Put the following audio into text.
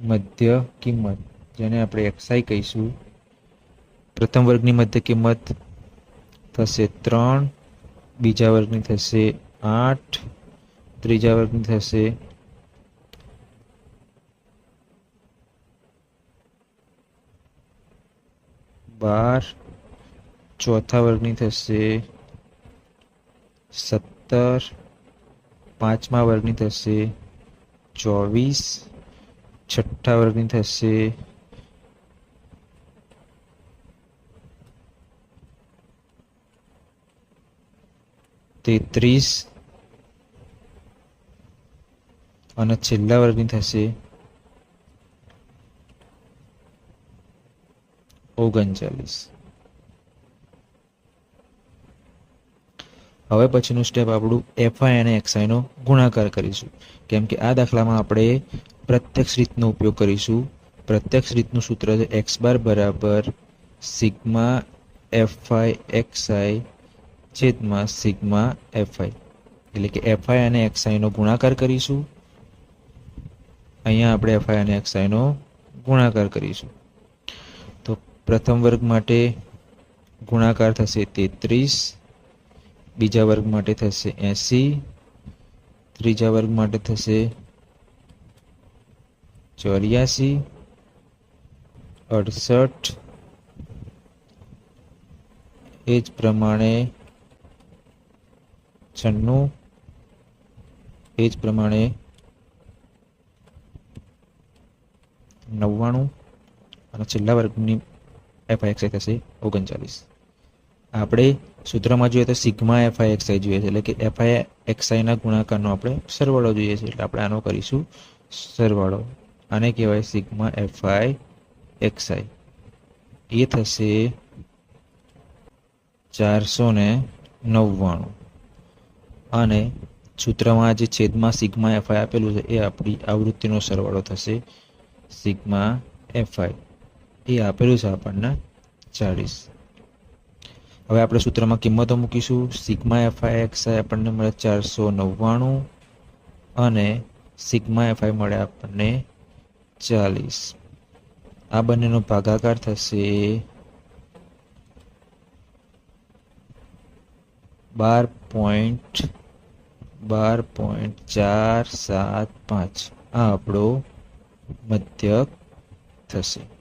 મધ્ય કિંમત, જેને આપણે એક્સઆઈ કહીશું. પ્રથમ વર્ગની મધ્ય કિંમત થશે ત્રણ, બીજા વર્ગની થશે આઠ, ત્રીજા વર્ગની થશે બાર, ચોથા વર્ગની થશે સત્તર, પાંચમા વર્ગની થશે ચોવીસ છઠ્ઠા વર્ગની થશે. તેત્રીસ. અને છેલ્લા વર્ગની થશે. ઓગણચાલીસ. હવે પછીનું સ્ટેપ આપણું એફઆઈ અને એક્સઆઈનો ગુણાકાર કરીશું. કેમ કે આ દાખલામાં આપણે પ્રત્યક્ષ રીતનો ઉપયોગ કરીશું. પ્રત્યક્ષ રીતનું સૂત્ર છે એક્સ બાર બરાબર sigma F I X I છેદમાં સિગ્મા એફઆઈ એટલે કે એફઆઈ અને એક્સઆઈનો ગુણાકાર કરીશું. અહીંયા આપણે એફઆઈ અને એક્સઆઈનો ગુણાકાર કરીશું. તો પ્રથમ વર્ગ માટે ગુણાકાર થશે તેત્રીસ. બીજા વર્ગ માટે થશે એંસી. ત્રીજા વર્ગ માટે થશે ચોર્યાસી, અડસઠ, એ જ પ્રમાણે છન્નું, એ જ પ્રમાણે નવ્વાણું, અને છેલ્લા વર્ગની એફઆઈ એક્સઆઈ થશે ઓગણચાલીસ. આપણે સૂત્રમાં જોઈએ તો સિગ્મા એફઆઈ એક્સઆઈ જોઈએ છે, એટલે કે એફઆઈ એક્સઆઈના ગુણાકારનો આપણે સરવાળો જોઈએ છે, એટલે આપણે આનો કરીશું સરવાળો. આને કહેવાય સિગ્મા એફઆઈ એક્સઆઈ. એ થશે ચારસો ને નવ્વાણું. અને સૂત્રમાં જે છેદમાં સિગ્મા એફઆઈ આપેલું છે, એ આપણી આવૃત્તિનો સરવાળો થશે સિગ્મા એફઆઈ. એ આપેલું છે આપણને ચાળીસ. હવે આપણે સૂત્રમાં કિંમતો મૂકીશું. સિગ્મા એફઆઈ એક્સઆઈ આપણને મળે ચારસો નવ્વાણું અને સિગ્મા એફઆઈ મળે આપણને ચાલીસ. આ બંનેનો ભાગાકાર થશે બાર પોઈન્ટ બાર પોઈન્ટ ચાર સાત પાંચ. આ આપણો મધ્યક થશે.